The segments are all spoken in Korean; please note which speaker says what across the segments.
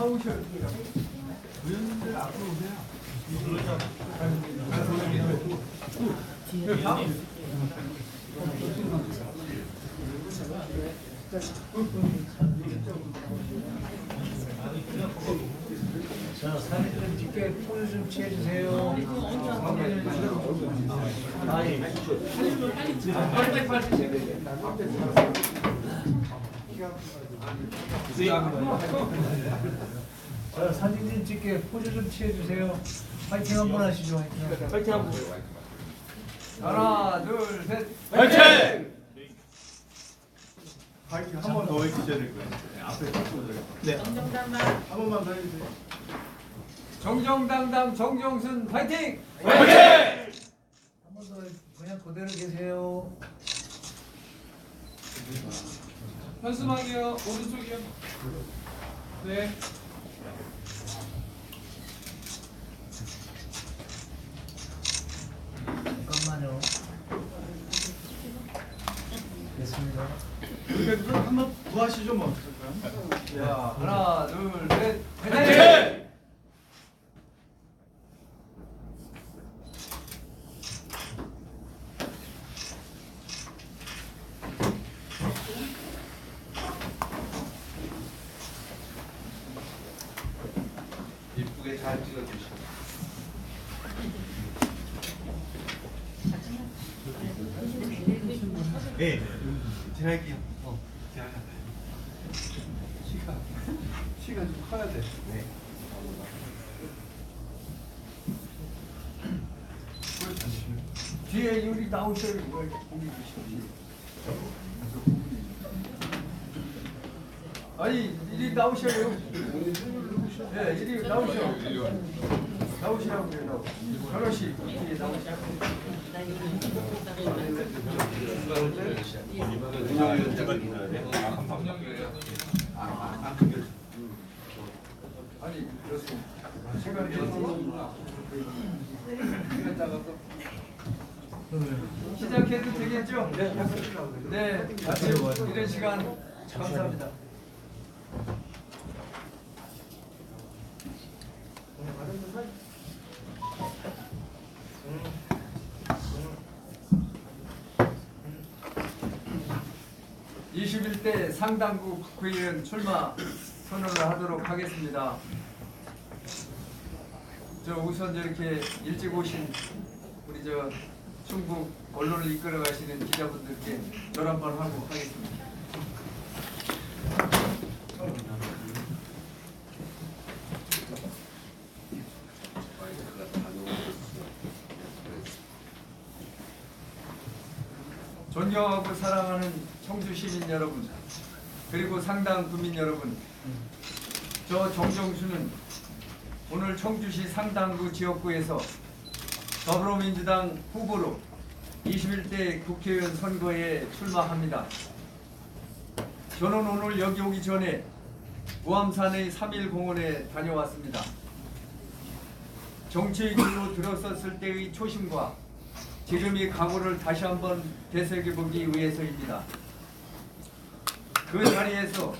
Speaker 1: 나오셔. 의원님들 앞으로 오세요.
Speaker 2: 자, 사진 좀 찍게 포즈 좀 취해주세요. 아니, 빨리 빨리. 자, 사진 좀 찍게 포즈 좀 취해주세요. 파이팅 한 번 하시죠. 파이팅.
Speaker 3: 파이팅 한번.
Speaker 1: 하나, 둘, 셋.
Speaker 3: 파이팅!
Speaker 1: 파이팅 한 번 더 해주셔야 될 거예요. 네, 앞에 딱 보여줘요. 한 번만 더 해주세요. 정정당당 정정순 파이팅!
Speaker 3: 파이팅!
Speaker 2: 한 번 더 그냥 그대로 계세요.
Speaker 3: 한숨하게요. 오른쪽이요. 네.
Speaker 2: 잠깐만요. 됐습니다.
Speaker 1: 그러니까 한번 더 하시죠 뭐. 자, 하나, 둘, 셋.
Speaker 3: 파이팅!
Speaker 4: 이쁘게 잘 찍어주시고
Speaker 1: 네, 제가 할게요. 어, 제가 할게요. 키가 키가 좀 커야 돼. 네. 뒤에 유리 나오셔야 뭐 공기 주시지. 아니 이리 나오셔요. 네, 이리 나오셔. 나오시라고 그래 나오. 하나씩 이리 나오셔. 아니 그렇습니다. 시간이 시간 작아서 시작해도 되겠죠? 네, 아침 이런 시간 감사합니다. (21대) 상당구 국회의원 출마 선언을 하도록 하겠습니다. 저 우선 저렇게 일찍 오신 우리 저 충북 언론을 이끌어 가시는 기자분들께 절 한번 하고 하겠습니다. 존경하고 사랑하는 청주 시민 여러분, 그리고 상당 국민 여러분, 저 정정수는 오늘 청주시 상당구 지역구에서 더불어민주당 후보로 21대 국회의원 선거에 출마합니다. 저는 오늘 여기 오기 전에 우암산의 3일 공원에 다녀왔습니다. 정치의 길로 들어섰을 때의 초심과 지금의 각오를 다시 한번 되새겨보기 위해서입니다. 그 자리에서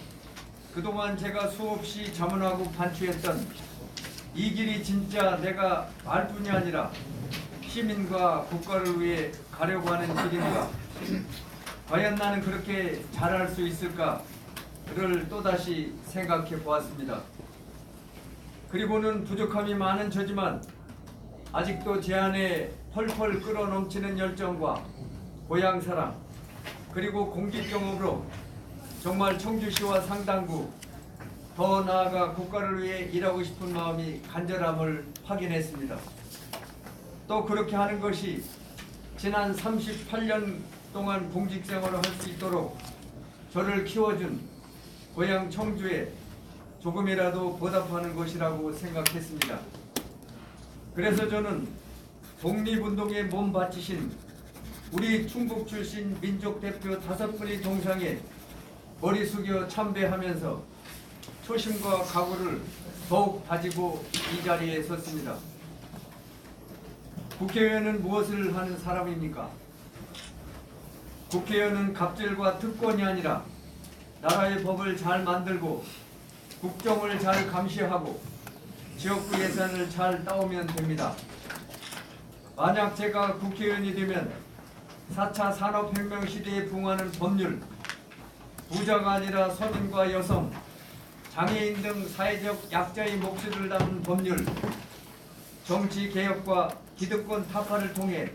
Speaker 1: 그동안 제가 수없이 자문하고 반추했던 이 길이 진짜 내가 말뿐이 아니라 시민과 국가를 위해 가려고 하는 길인가? 과연 나는 그렇게 잘할 수 있을까?를 또다시 생각해 보았습니다. 그리고는 부족함이 많은 저지만 아직도 제 안에 펄펄 끓어 넘치는 열정과 고향 사랑 그리고 공직 경험으로 정말 청주시와 상당구 더 나아가 국가를 위해 일하고 싶은 마음이 간절함을 확인했습니다. 또 그렇게 하는 것이 지난 38년 동안 공직 생활을 할 수 있도록 저를 키워준 고향 청주에 조금이라도 보답하는 것이라고 생각했습니다. 그래서 저는 독립운동에 몸 바치신 우리 충북 출신 민족 대표 다섯 분의 동상에 머리 숙여 참배하면서 초심과 각오를 더욱 다지고 이 자리에 섰습니다. 국회의원은 무엇을 하는 사람입니까? 국회의원은 갑질과 특권이 아니라 나라의 법을 잘 만들고 국정을 잘 감시하고 지역구 예산을 잘 따오면 됩니다. 만약 제가 국회의원이 되면 4차 산업혁명 시대에 부응하는 법률, 부자가 아니라 서민과 여성, 장애인 등 사회적 약자의 목소리를 담은 법률, 정치 개혁과 기득권 타파를 통해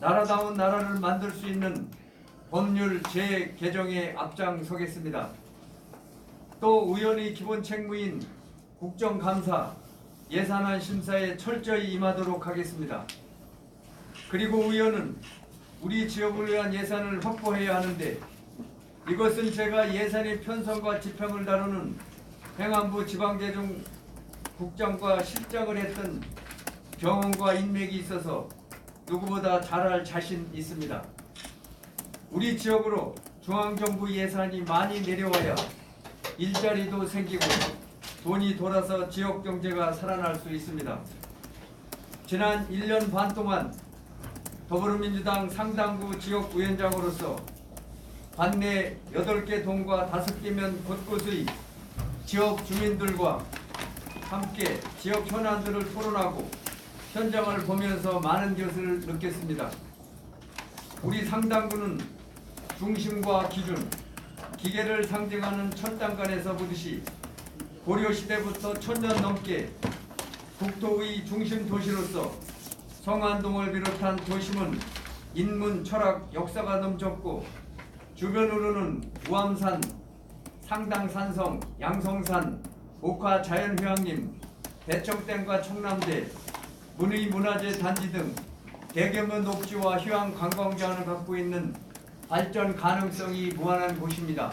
Speaker 1: 나라다운 나라를 만들 수 있는 법률 재개정에 앞장서겠습니다. 또 의원의 기본 책무인 국정감사, 예산안 심사에 철저히 임하도록 하겠습니다. 그리고 의원은 우리 지역을 위한 예산을 확보해야 하는데 이것은 제가 예산의 편성과 집행을 다루는 행안부 지방재정 국장과 실장을 했던 경험과 인맥이 있어서 누구보다 잘할 자신 있습니다. 우리 지역으로 중앙정부 예산이 많이 내려와야 일자리도 생기고 돈이 돌아서 지역 경제가 살아날 수 있습니다. 지난 1년 반 동안 더불어민주당 상당구 지역위원장으로서 관내 8개 동과 5개면 곳곳의 지역 주민들과 함께 지역 현안들을 토론하고 현장을 보면서 많은 것을 느꼈습니다. 우리 상당구는 중심과 기준, 기계를 상징하는 철당간에서 보듯이 고려 시대부터 천년 넘게 국토의 중심 도시로서 성안동을 비롯한 도심은 인문, 철학, 역사가 넘쳤고 주변으로는 우암산, 상당산성, 양성산, 옥화 자연휴양림, 대청댐과 청남대, 문의 문화재 단지 등 대규모 녹지와 휴양 관광장을 갖고 있는 발전 가능성이 무한한 곳입니다.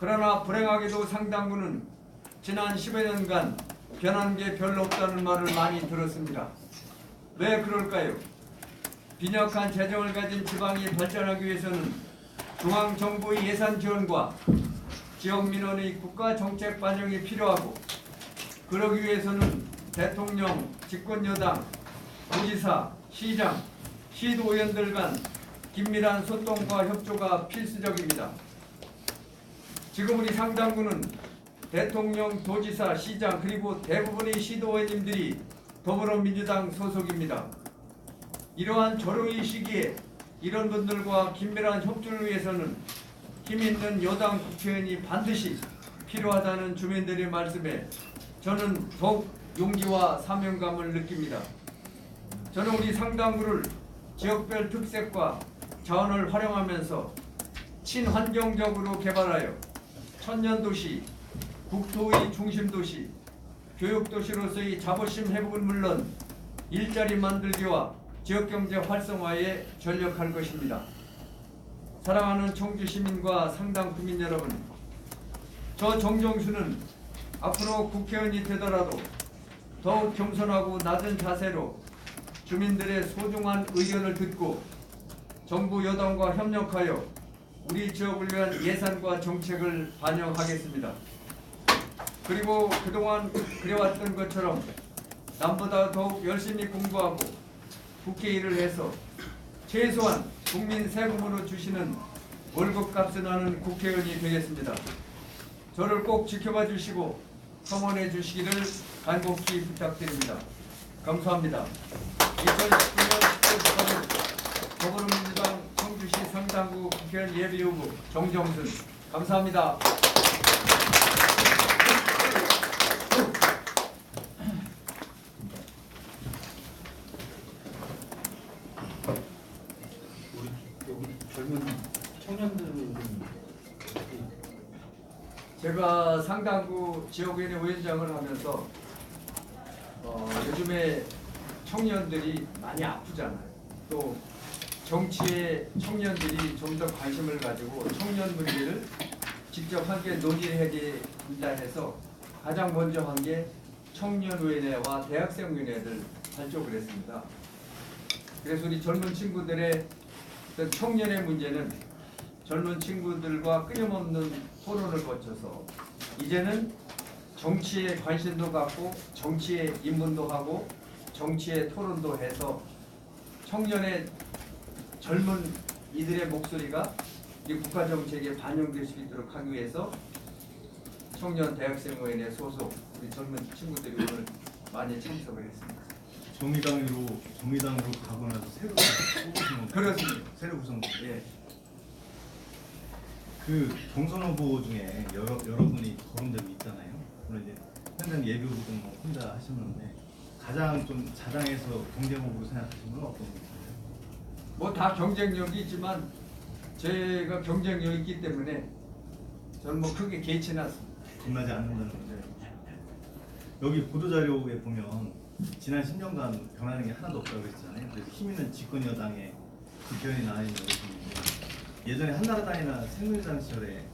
Speaker 1: 그러나 불행하게도 상당구는 지난 10여 년간 변한 게 별로 없다는 말을 많이 들었습니다. 왜 그럴까요? 빈약한 재정을 가진 지방이 발전하기 위해서는 중앙정부의 예산 지원과 지역 민원의 국가 정책 반영이 필요하고 그러기 위해서는 대통령, 집권여당, 도지사, 시장, 시도의원들 간 긴밀한 소통과 협조가 필수적입니다. 지금 우리 상당구는 대통령, 도지사, 시장 그리고 대부분의 시도의원님들이 더불어민주당 소속입니다. 이러한 조롱의 시기에 이런 분들과 긴밀한 협조를 위해서는 힘 있는 여당 국회의원이 반드시 필요하다는 주민들의 말씀에 저는 더욱 용기와 사명감을 느낍니다. 저는 우리 상당구를 지역별 특색과 자원을 활용하면서 친환경적으로 개발하여 천년도시, 국토의 중심도시, 교육도시로서의 자부심 회복은 물론 일자리 만들기와 지역경제 활성화에 전력할 것입니다. 사랑하는 청주 시민과 상당 구민 여러분, 저 정정수는 앞으로 국회의원이 되더라도 더욱 겸손하고 낮은 자세로 주민들의 소중한 의견을 듣고 정부 여당과 협력하여 우리 지역을 위한 예산과 정책을 반영하겠습니다. 그리고 그동안 그래왔던 것처럼 남보다 더욱 열심히 공부하고 국회 일을 해서 최소한 국민 세금으로 주시는 월급값을 나는 국회의원이 되겠습니다. 저를 꼭 지켜봐 주시고 성원해 주시기를 간곡히 부탁드립니다. 감사합니다. 2019년 10월 더불어민주당 청주시 상당구 국회의원 예비후보 정정순 감사합니다.
Speaker 4: 우리 여기 젊은 청년들은
Speaker 1: 제가 상당구 지역위원회 위원장을 하면서 어, 요즘에 청년들이 많이 아프잖아요. 또 정치에 청년들이 좀 더 관심을 가지고 청년 문제를 직접 함께 논의해야 된다 해서 가장 먼저 한 게 청년위원회와 대학생위원회를 발족을 했습니다. 그래서 우리 젊은 친구들의 청년의 문제는 젊은 친구들과 끊임없는 토론을 거쳐서 이제는 정치에 관심도 갖고 정치에 입문도 하고 정치에 토론도 해서 청년의 젊은 이들의 목소리가 이 국가 정책에 반영될 수 있도록 하기 위해서 청년 대학생회의 소속 우리 젊은 친구들이 오늘 많이 참석을 했습니다.
Speaker 5: 정의당으로 정의당으로 가고 나서 새로 건가요?
Speaker 1: 그렇습니다.
Speaker 5: 새로 구성된.
Speaker 1: 예.
Speaker 5: 그 경선 후보 중에 여러 여러분이 거론되고 있잖아요. 물론 이제 현장 예비 후보는 뭐 혼자 하셨는데 가장 좀 자당해서 경쟁 후보로 생각하시는 건 어떤 분이세요?
Speaker 1: 뭐 다 경쟁력이 있지만 제가 경쟁력이 있기 때문에 저는 뭐 크게 개치는 않습니다.
Speaker 5: 겁나지 않는다는 건데 여기 보도 자료에 보면 지난 10년간 변하는 게 하나도 없다고 그랬잖아요. 그래서 힘 있는 집권 여당의 국회의원이 나와 있는 여러분인데 예전에 한나라당이나 새누리당 시절에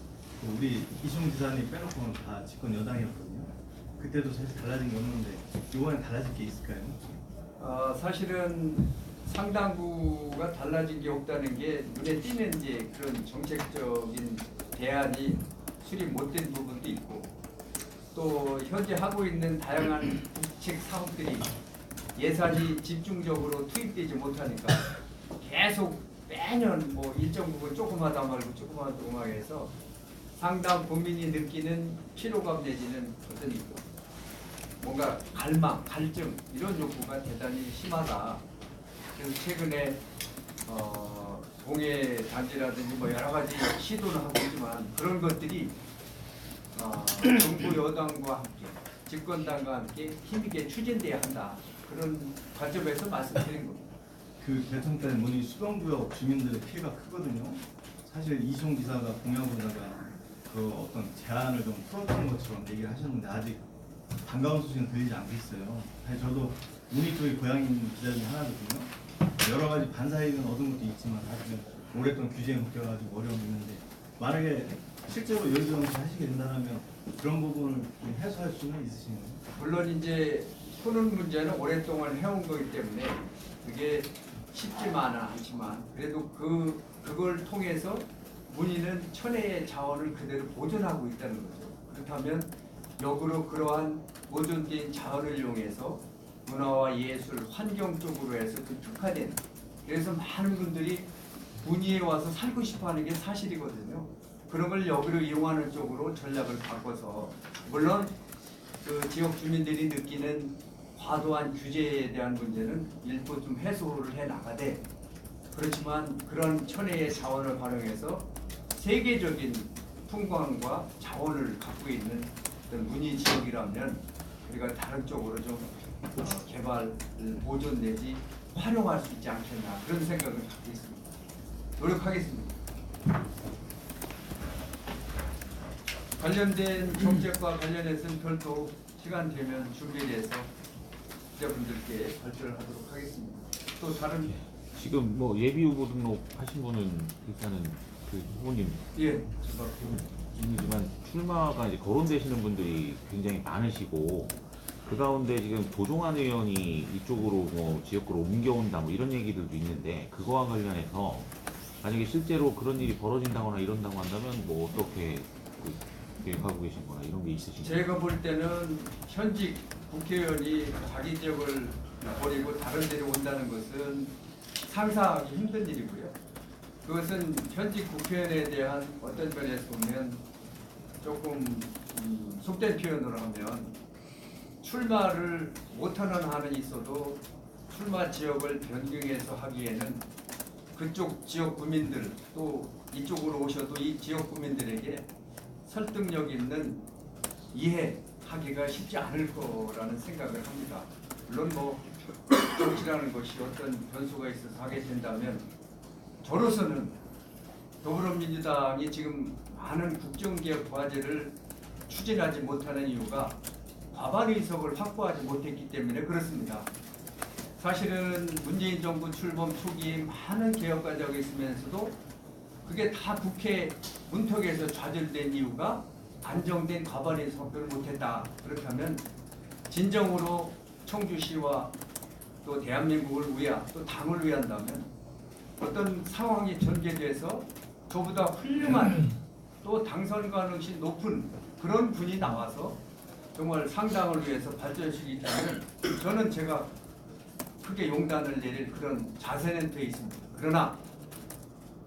Speaker 5: 그 우리 이승훈 지사님 빼놓고는 다 집권 여당이었거든요. 그때도 사실 달라진 게 없는데 이번에 달라질 게 있을까요?
Speaker 1: 어, 사실은 상당부가 달라진 게 없다는 게 눈에 띄는 이제 그런 정책적인 대안이 수립 못된 부분도 있고 또 현재 하고 있는 다양한 국책 사업들이 예산이 집중적으로 투입되지 못하니까 계속 매년 뭐 일정 부분 조금하다 말고 조금하다 해서 상당 국민이 느끼는 피로감 내지는 어떤 뭔가 갈망, 갈증 이런 욕구가 대단히 심하다. 그래서 최근에 어, 동해 단지라든지 뭐 여러 가지 시도를 하고 있지만 그런 것들이 어, 정부 여당과 함께 집권당과 함께 힘있게 추진돼야 한다. 그런 관점에서 말씀드린 겁니다.
Speaker 5: 그 대선 때 문의 수동구역 주민들의 피해가 크거든요. 사실 이승훈 지사가 공약으로다가 그 어떤 제안을 좀 풀었던 것처럼 얘기를 하셨는데 아직 반가운 소식은 들리지 않고 있어요. 사실 저도 문의 쪽이 고향인 기자 중에 하나거든요. 여러 가지 반사이는 얻은 것도 있지만 사실은 오랫동안 규제에 묶여가지고 어려움이 있는데 만약에 실제로 열정을 하시게 된다면 그런 부분을 좀 해소할 수는 있으신가요?
Speaker 1: 물론 이제 푸는 문제는 오랫동안 해온 거기 때문에 그게 쉽지만은 않지만 그래도 그 그걸 통해서 문의는 천혜의 자원을 그대로 보존하고 있다는 거죠. 그렇다면 역으로 그러한 보존된 자원을 이용해서 문화와 예술, 환경 쪽으로 해서 좀 특화된 그래서 많은 분들이 문의에 와서 살고 싶어하는 게 사실이거든요. 그런 걸 역으로 이용하는 쪽으로 전략을 바꿔서 물론 그 지역 주민들이 느끼는 과도한 규제에 대한 문제는 일부 좀 해소를 해 나가되 그렇지만 그런 천혜의 자원을 활용해서 세계적인 풍광과 자원을 갖고 있는 문희 지역이라면 우리가 다른 쪽으로 좀 어, 개발 보존 내지 활용할 수 있지 않겠나 그런 생각을 갖고 있습니다. 노력하겠습니다. 관련된 정책과 관련해서는 별도 시간 되면 준비해서 기자분들께 발표를 하도록 하겠습니다. 또 다른
Speaker 6: 지금 뭐 예비 후보 등록 하신 분은 일단은 그 후보님.
Speaker 1: 예, 저
Speaker 6: 이지만 출마가 이제 거론되시는 분들이 굉장히 많으시고 그 가운데 지금 조종환 의원이 이쪽으로 뭐 지역구로 옮겨온다 뭐 이런 얘기들도 있는데 그거와 관련해서 만약에 실제로 그런 일이 벌어진다거나 이런다고 한다면 뭐 어떻게 그 계획하고 계신거나 이런 게 있으신가요?
Speaker 1: 제가 볼 때는 현직 국회의원이 자기 지역을 버리고 다른 데로 온다는 것은 상상하기 힘든 일이고요. 그것은 현직 국회의원에 대한 어떤 면에서 보면 조금 음, 속된 표현으로 하면 출마를 못하는 한은 있어도 출마 지역을 변경해서 하기에는 그쪽 지역 구민들 또 이쪽으로 오셔도 이 지역 구민들에게 설득력 있는 이해하기가 쉽지 않을 거라는 생각을 합니다. 물론 뭐 정치라는 것이 어떤 변수가 있어서 하게 된다면 저로서는 더불어민주당이 지금 많은 국정개혁 과제를 추진하지 못하는 이유가 과반 의석을 확보하지 못했기 때문에 그렇습니다. 사실은 문재인 정부 출범 초기에 많은 개혁 과제가 있으면서도 그게 다 국회 문턱에서 좌절된 이유가 안정된 과반의 성표를 못했다. 그렇다면 진정으로 청주시와 또 대한민국을 위하 또 당을 위한다면 어떤 상황이 전개돼서 저보다 훌륭한 또 당선 가능성이 높은 그런 분이 나와서 정말 상당을 위해서 발전시키기 있다면 저는 제가 크게 용단을 내릴 그런 자세는 돼 있습니다. 그러나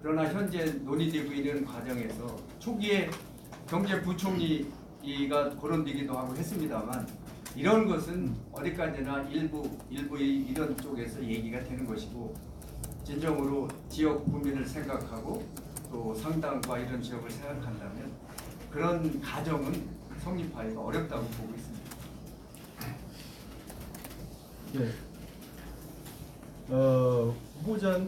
Speaker 1: 그러나 현재 논의되고 있는 과정에서 초기에 경제부총리 이가 거론되기도 하고 했습니다만 이런 것은 어디까지나 일부 일부의 이런 쪽에서 얘기가 되는 것이고 진정으로 지역 국민을 생각하고 또 상당과 이런 지역을 생각한다면 그런 가정은 성립하기가 어렵다고 보고 있습니다.
Speaker 7: 예. 어, 후보자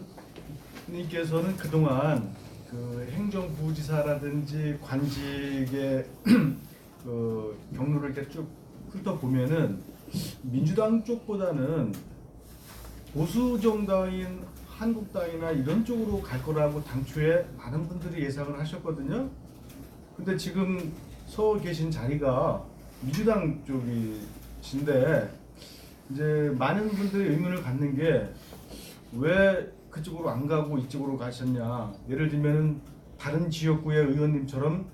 Speaker 7: 님께서는 그동안 그 행정부지사라든지 관직의 그 경로를 이렇게 쭉 훑어보면은 민주당 쪽보다는 보수 정당인 한국당이나 이런 쪽으로 갈 거라고 당초에 많은 분들이 예상을 하셨거든요. 근데 지금 서 계신 자리가 민주당 쪽이신데 이제 많은 분들이 의문을 갖는 게 왜 그쪽으로 안 가고 이쪽으로 가셨냐. 예를 들면은 다른 지역구의 의원님처럼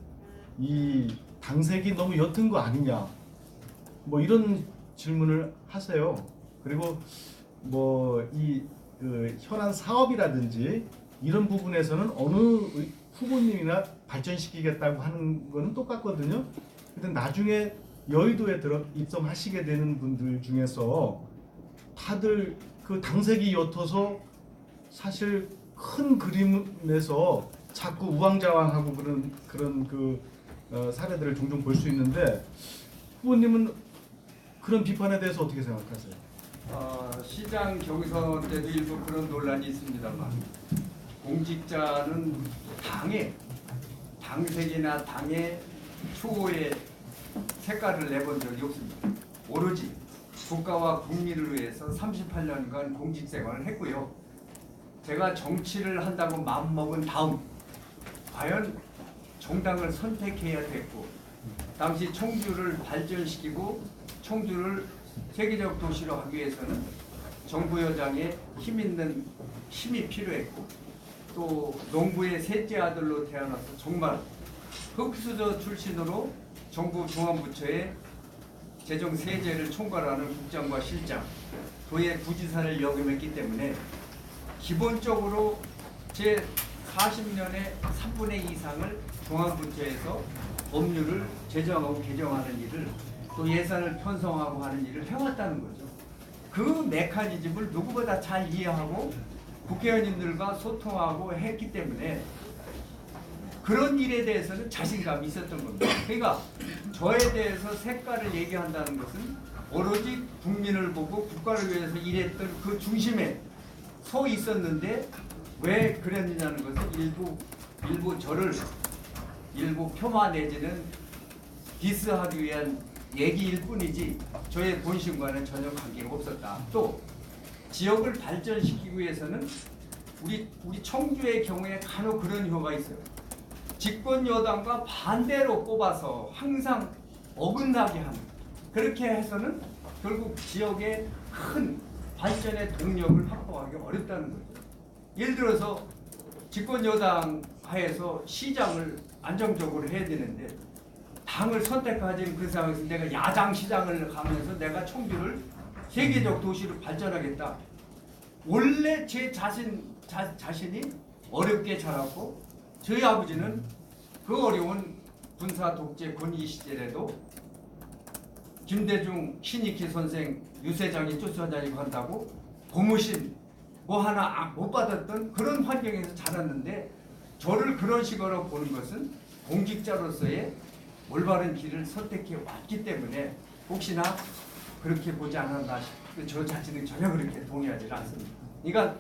Speaker 7: 이 당색이 너무 옅은 거 아니냐. 뭐 이런 질문을 하세요. 그리고 뭐이 그 현안 사업이라든지 이런 부분에서는 어느 의- 후보님이나 발전시키겠다고 하는 거는 똑같거든요. 근데 나중에 여의도에 들어 입성하시게 되는 분들 중에서 다들 그 당색이 옅어서 사실 큰 그림에서 자꾸 우왕좌왕하고 그런 그런 그 어, 사례들을 종종 볼 수 있는데 후보님은 그런 비판에 대해서 어떻게 생각하세요?
Speaker 1: 어, 시장 경선 때도 일부 그런 논란이 있습니다만 공직자는 당의 당색이나 당의 추호의 색깔을 내본 적이 없습니다. 오로지 국가와 국민을 위해서 38년간 공직 생활을 했고요. 제가 정치를 한다고 마음먹은 다음 과연 정당을 선택해야 됐고 당시 청주를 발전시키고 청주를 세계적 도시로 하기 위해서는 정부 여당의 힘 있는 힘이 필요했고 또 농부의 셋째 아들로 태어나서 정말 흑수저 출신으로 정부 중앙부처의 재정 세제를 총괄하는 국장과 실장, 도의 부지사를 역임했기 때문에 기본적으로 제 40년의 3분의 이상을 중앙부처에서 법률을 제정하고 개정하는 일을 또 예산을 편성하고 하는 일을 해왔다는 거죠. 그 메커니즘을 누구보다 잘 이해하고 국회의원님들과 소통하고 했기 때문에 그런 일에 대해서는 자신감이 있었던 겁니다. 그러니까 저에 대해서 색깔을 얘기한다는 것은 오로지 국민을 보고 국가를 위해서 일했던 그 중심에 서 있었는데 왜 그랬느냐는 것은 일부 일부 저를 일부 폄하 내지는 디스하기 위한 얘기일 뿐이지 저의 본심과는 전혀 관계가 없었다. 또 지역을 발전시키기 위해서는 우리 우리 청주의 경우에 간혹 그런 경우가 있어요. 집권 여당과 반대로 뽑아서 항상 어긋나게 하는 그렇게 해서는 결국 지역의 큰 발전의 동력을 확보하기 어렵다는 거죠. 예를 들어서 집권 여당 하에서 시장을 안정적으로 해야 되는데 당을 선택하지 그 상황에서 내가 야당 시장을 가면서 내가 청주를 세계적 도시로 발전하겠다. 원래 제 자신 자, 자신이 어렵게 자랐고 저희 아버지는 그 어려운 군사 독재 권위 시절에도 김대중 신익희 선생 유세장이 쫓아다니고 한다고 고무신 뭐 하나 아- 못 받았던 그런 환경에서 자랐는데 저를 그런 식으로 보는 것은 공직자로서의 올바른 길을 선택해 왔기 때문에 혹시나 그렇게 보지 않았나 싶, 저 자신은 전혀 그렇게 동의하지 않습니다. 그러니까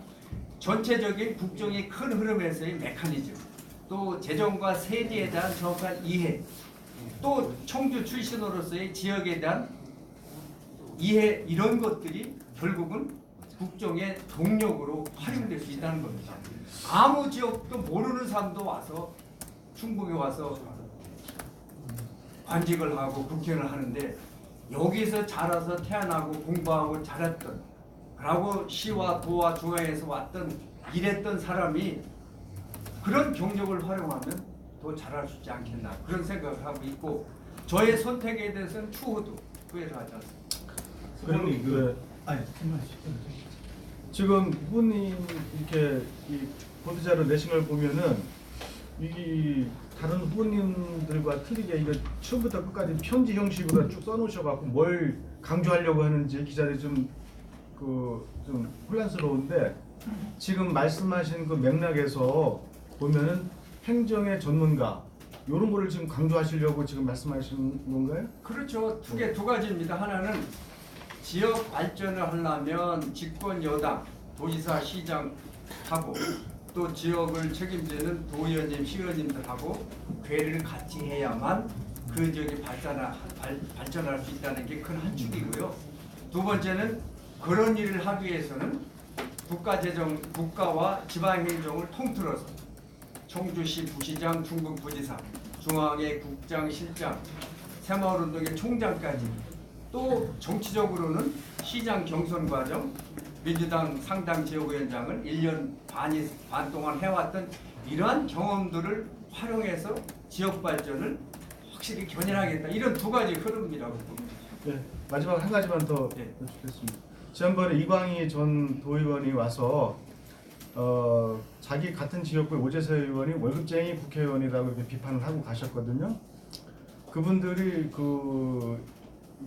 Speaker 1: 전체적인 국정의 큰 흐름에서의 메커니즘, 또 재정과 세제에 대한 정확한 이해, 또 청주 출신으로서의 지역에 대한 이해 이런 것들이 결국은 국정의 동력으로 활용될 수 있다는 겁니다. 아무 지역도 모르는 사람도 와서 충북에 와서 관직을 하고 국회의원을 하는데 여기서 자라서 태어나고 공부하고 자랐던 그러고 시와 도와 중앙에서 왔던 일했던 사람이 그런 경력을 활용하면 더 잘할 수 있지 않겠나 그런 생각을 하고 있고 저의 선택에 대해서는 추호도 후회를 하지 않습니다.
Speaker 5: 그러니 그 아니
Speaker 7: 지금 후보님 이렇게 이 보도 자료 내신 걸 보면은 이 다른 후보님들과 틀리게 이거 처음부터 끝까지 편지 형식으로 쭉 써놓으셔갖고 뭘 강조하려고 하는지 기자들이 좀 그 좀 혼란스러운데 지금 말씀하신 그 맥락에서 보면은 행정의 전문가 이런 거를 지금 강조하시려고 지금 말씀하시는 건가요?
Speaker 1: 그렇죠. 두 개 두 가지입니다. 하나는 지역 발전을 하려면 집권 여당, 도지사, 시장 하고 또 지역을 책임지는 도의원님, 시의원님들하고 괴를 같이 해야만 그 지역이 발전할, 발, 발전할 수 있다는 게 큰 한 축이고요. 두 번째는 그런 일을 하기 위해서는 국가 재정, 국가와 지방 행정을 통틀어서 청주시 부시장, 중국 부지사, 중앙의 국장, 실장, 새마을운동의 총장까지 또 정치적으로는 시장 경선 과정, 민주당 상당 지역위원장을 1년 반이, 반 동안 해왔던 이러한 경험들을 활용해서 지역 발전을 확실히 견인하겠다. 이런 두 가지 흐름이라고 봅니다.
Speaker 7: 네, 마지막 한 가지만 더
Speaker 1: 네.
Speaker 7: 여쭙겠습니다. 지난번에 이광희 전 도의원이 와서 어, 자기 같은 지역구 오재세 의원이 월급쟁이 국회의원이라고 비판을 하고 가셨거든요. 그분들이 그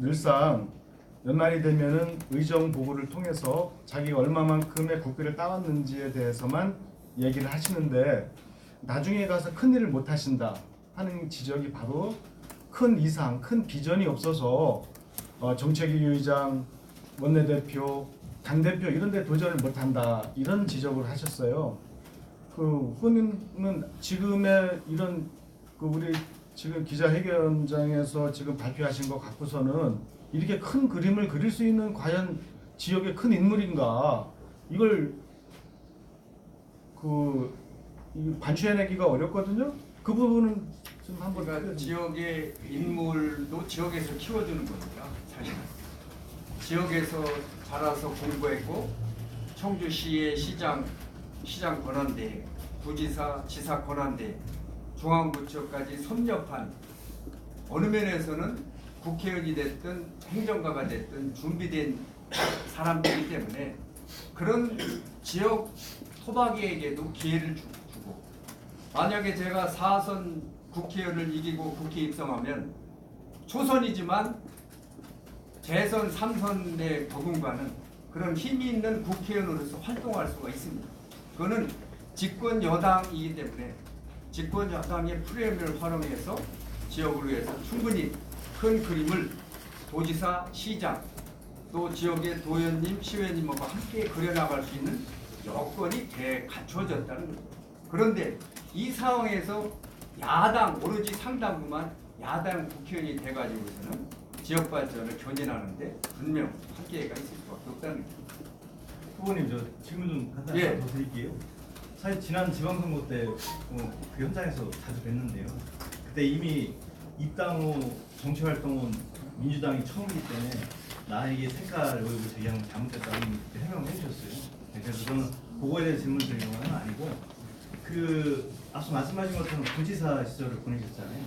Speaker 7: 늘상 연말이 되면은 의정 보고를 통해서 자기가 얼마만큼의 국비를 따왔는지에 대해서만 얘기를 하시는데 나중에 가서 큰 일을 못 하신다 하는 지적이 바로 큰 이상, 큰 비전이 없어서 어, 정책위 의장, 원내대표, 당대표 이런 데 도전을 못 한다 이런 지적을 하셨어요. 그 후보님은 지금의 이런 그 우리 지금 기자회견장에서 지금 발표하신 것 갖고서는 이렇게 큰 그림을 그릴 수 있는 과연 지역의 큰 인물인가 이걸 그이 반추해내기가 어렵거든요. 그 부분은 좀 한번
Speaker 1: 그러니까
Speaker 7: 좀-
Speaker 1: 지역의 인물도 지역에서 키워주는 겁니다. 사실 지역에서 자라서 공부했고 청주시의 시장 시장 권한대, 부지사 지사 권한대, 중앙부처까지 섭렵한 어느 면에서는 국회의원이 됐든 행정가가 됐든 준비된 사람들이기 때문에 그런 지역 토박이에게도 기회를 주- 주고 만약에 제가 4선 국회의원을 이기고 국회 입성하면 초선이지만 재선 3선의 적응과는 그런 힘이 있는 국회의원으로서 활동할 수가 있습니다. 그거는 집권 여당이기 때문에 집권 여당의 프레임을 활용해서 지역을 위해서 충분히 큰 그림을 도지사, 시장 또 지역의 도의원님, 시의원님하고 함께 그려나갈 수 있는 여건이 대 갖춰졌다는 거죠. 그런데 이 상황에서 야당 오로지 상당부만 야당 국회의원이 돼가지고서는 지역 발전을 견인하는데 분명 한계가 있을 수밖에 없다는 거죠.
Speaker 5: 후보님 저 질문 좀 간단히
Speaker 1: 예.
Speaker 5: 더 드릴게요. 사실 지난 지방선거 때 어, 그 현장에서 자주 뵀는데요. 그때 이미 입당 후 정치활동은 민주당이 처음이기 때문에 나에게 색깔 의혹을 제기한 건 잘못됐다고 그때 해명을 해주셨어요. 네, 그래서 저는 그거에 대해 질문 드리는 건 아니고 그 앞서 말씀하신 것처럼 부지사 시절을 보내셨잖아요.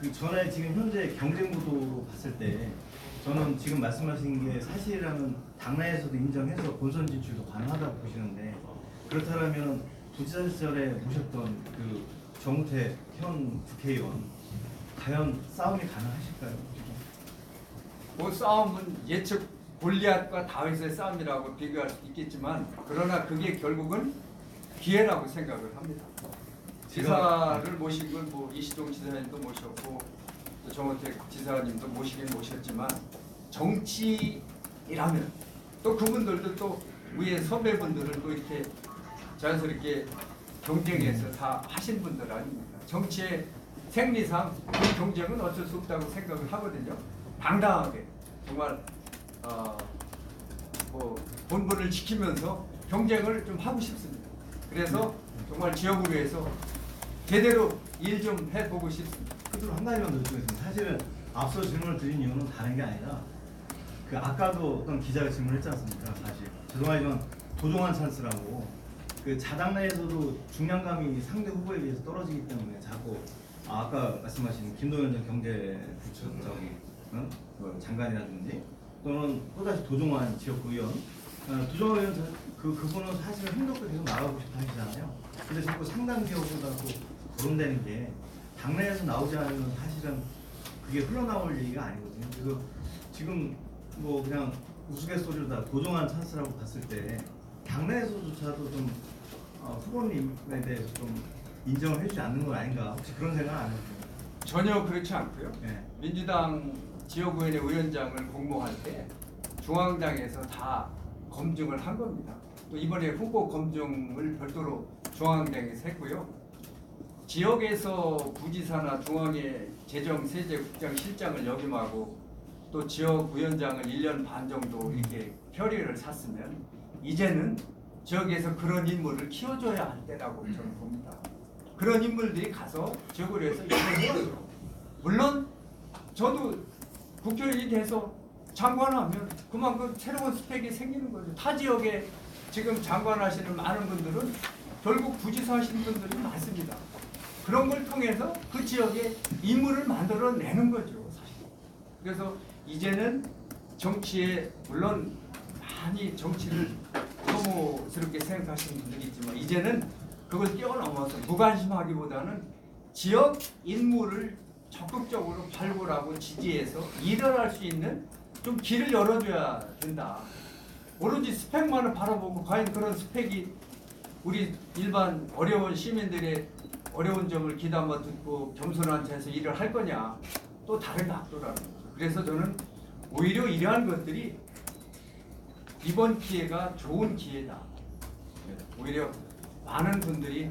Speaker 5: 그 전에 지금 현재 경쟁 구도로 봤을 때 저는 지금 말씀하신 게 사실이라면 당내에서도 인정해서 본선 진출도 가능하다고 보시는데 그렇다면 부지사 시절에 모셨던 그 정우택 현 국회의원 과연 싸움이 가능하실까요?
Speaker 1: 뭐 싸움은 예측 골리앗과 다윗의 싸움이라고 비교할 수 있겠지만 그러나 그게 결국은 기회라고 생각을 합니다. 지사를 모신 건뭐 이시동 지사님도 모셨고 또 정호택 지사님도 모시긴 모셨지만 정치이라면 또 그분들도 또 위에 선배분들을 또 이렇게 자연스럽게 경쟁해서 다 하신 분들 아닙니까? 정치의 생리상 그 경쟁은 어쩔 수 없다고 생각을 하거든요. 당당하게 정말 어, 뭐 본분을 지키면서 경쟁을 좀 하고 싶습니다. 그래서 정말 지역을 위해서 제대로 일 좀 해보고 싶습니다.
Speaker 5: 끝으로 한 가지만 더 여쭙겠습니다. 사실은 앞서 질문을 드린 이유는 다른 게 아니라 그 아까도 어떤 기자가 질문했지 않습니까? 사실 죄송하지만 도종환 찬스라고 그 자당 내에서도 중량감이 상대 후보에 비해서 떨어지기 때문에 자꾸 아, 아까 말씀하신 김동연 전 경제부처 저기 응? 뭐 장관이라든지 또는 또다시 도종환 지역구 의원 어, 도종환 의원 자- 그 그분은 사실 행동도 계속 나가고 싶어 하시잖아요. 근데 자꾸 상당 지역보다 또 거론되는 게 당내에서 나오지 않으면 사실은 그게 흘러나올 얘기가 아니거든요. 그래서 지금 뭐 그냥 우스갯소리로 다 도종한 찬스라고 봤을 때 당내에서조차도 좀 어, 후보님에 대해서 좀 인정을 해주지 않는 건 아닌가 혹시 그런 생각 안 해보세요?
Speaker 1: 전혀 그렇지 않고요.
Speaker 5: 네.
Speaker 1: 민주당 지역위원회 위원장을 공모할 때 중앙당에서 다 검증을 한 겁니다. 또 이번에 후보 검증을 별도로 중앙당에서 했고요. 지역에서 부지사나 중앙의 재정 세제 국장 실장을 역임하고 또 지역 위원장을 1년 반 정도 이렇게 표리를 샀으면 이제는 지역에서 그런 인물을 키워줘야 할 때라고 저는 봅니다. 그런 인물들이 가서 위해서 일을 해요. 물론 저도 국회의원이 돼서 장관하면 그만큼 새로운 스펙이 생기는 거죠. 타 지역에 지금 장관하시는 많은 분들은 결국 부지사 하시는 분들이 많습니다. 그런 걸 통해서 그 지역에 인물을 만들어내는 거죠, 사실. 그래서 이제는 정치에 물론 많이 정치를 혐오스럽게 생각하시는 분들이 있지만 이제는 그걸 뛰어넘어서 무관심하기보다는 지역 인물을 적극적으로 발굴하고 지지해서 할수 있는 좀 길을 열어줘야 된다. 오로지 스펙만을 바라보고 과연 그런 스펙이 우리 일반 어려운 시민들의 어려운 점을 귀담아 듣고 겸손한 채에서 일을 할 거냐 또 다른 각도라는 거죠. 그래서 저는 오히려 이러한 것들이 이번 기회가 좋은 기회다. 오히려 많은 분들이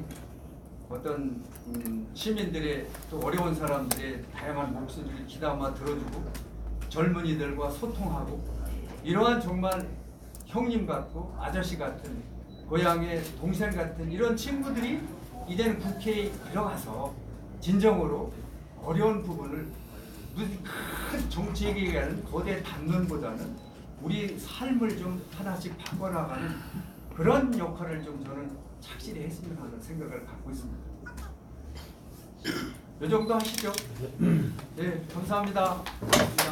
Speaker 1: 어떤 음, 시민들의 또 어려운 사람들의 다양한 목소리를 귀담아 들어주고 젊은이들과 소통하고 이러한 정말 형님 같고 아저씨 같은 고향의 동생 같은 이런 친구들이 이제는 국회에 들어가서 진정으로 어려운 부분을 무슨 큰 정치 얘기하는 거대 담론보다는 우리 삶을 좀 하나씩 바꿔나가는 그런 역할을 좀 저는 착실히 했으면 하는 생각을 갖고 있습니다. 이 정도 하시죠. 네, 감사합니다. 감사합니다.